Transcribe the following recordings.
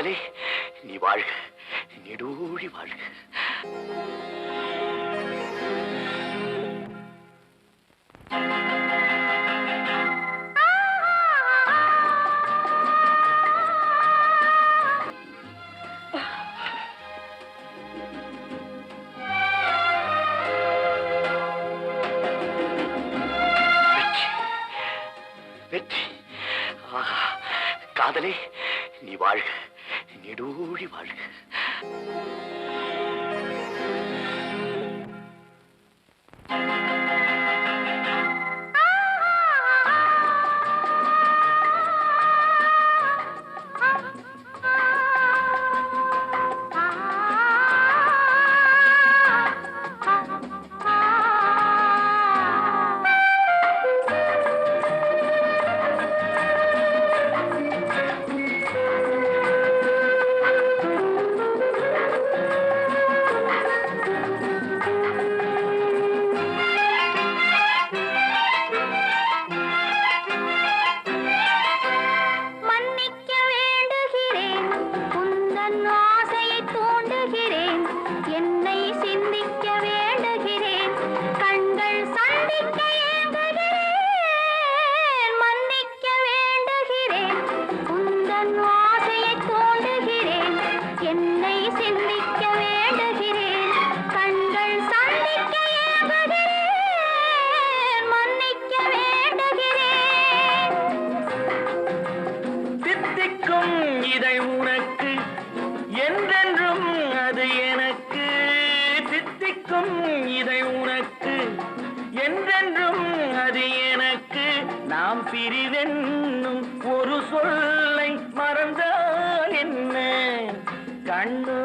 காதலே நீ வாழ்க நெடூழி வாழ்க. வெற்றி ஆஹா, காதலே நீ வாழ்க நெடூழி வாழ்க. நாம் பிரிவென்னும் ஒரு சொல்லை மறந்தால் என்ன? கண்ணு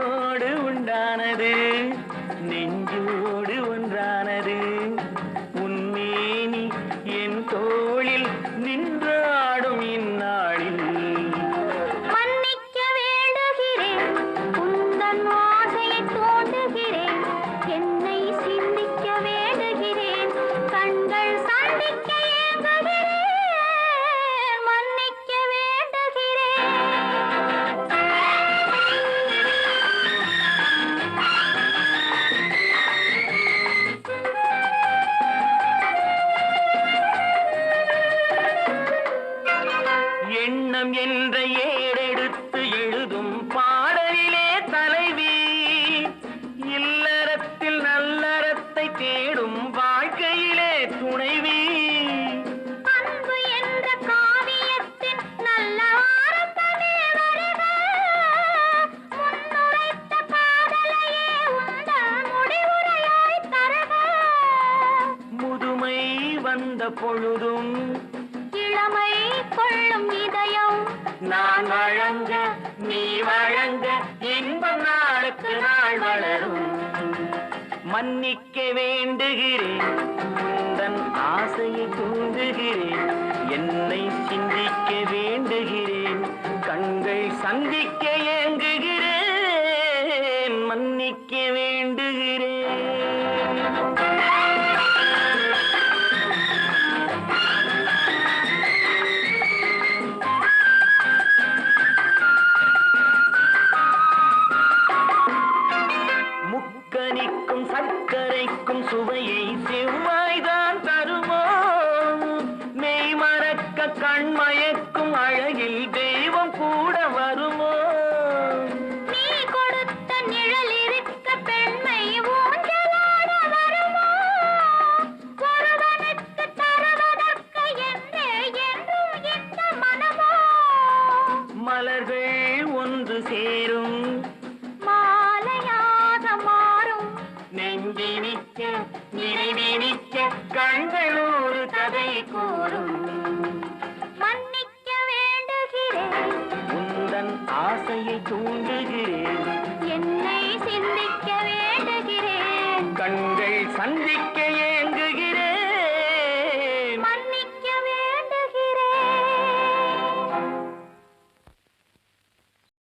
எண்ணம் என்ற ஏடெடுத்து எழுதும் பாடலிலே தலைவி. இல்லறத்தில் நல்லறத்தை தேடும் வாழ்க்கையிலே துணைவி. அன்பு என்ற காவியத்தின் நல்ல முதுமை வந்த பொழுதும் மன்னிக்க வேண்டுகிறேன். தன் ஆசையை தூண்டுகிறேன். என்னை சிந்திக்க வேண்டுகிறேன். கண்கள் சந்திக்க ஏங்குகிறேன். மன்னிக்க வேண்டு முக்கனிக்கும் சர்க்கரைக்கும் சுவையை செவ்வாய்தான் தருமோ? மெய் மறக்க கண்மயக்கும் அழகில் தெய்வம் கூட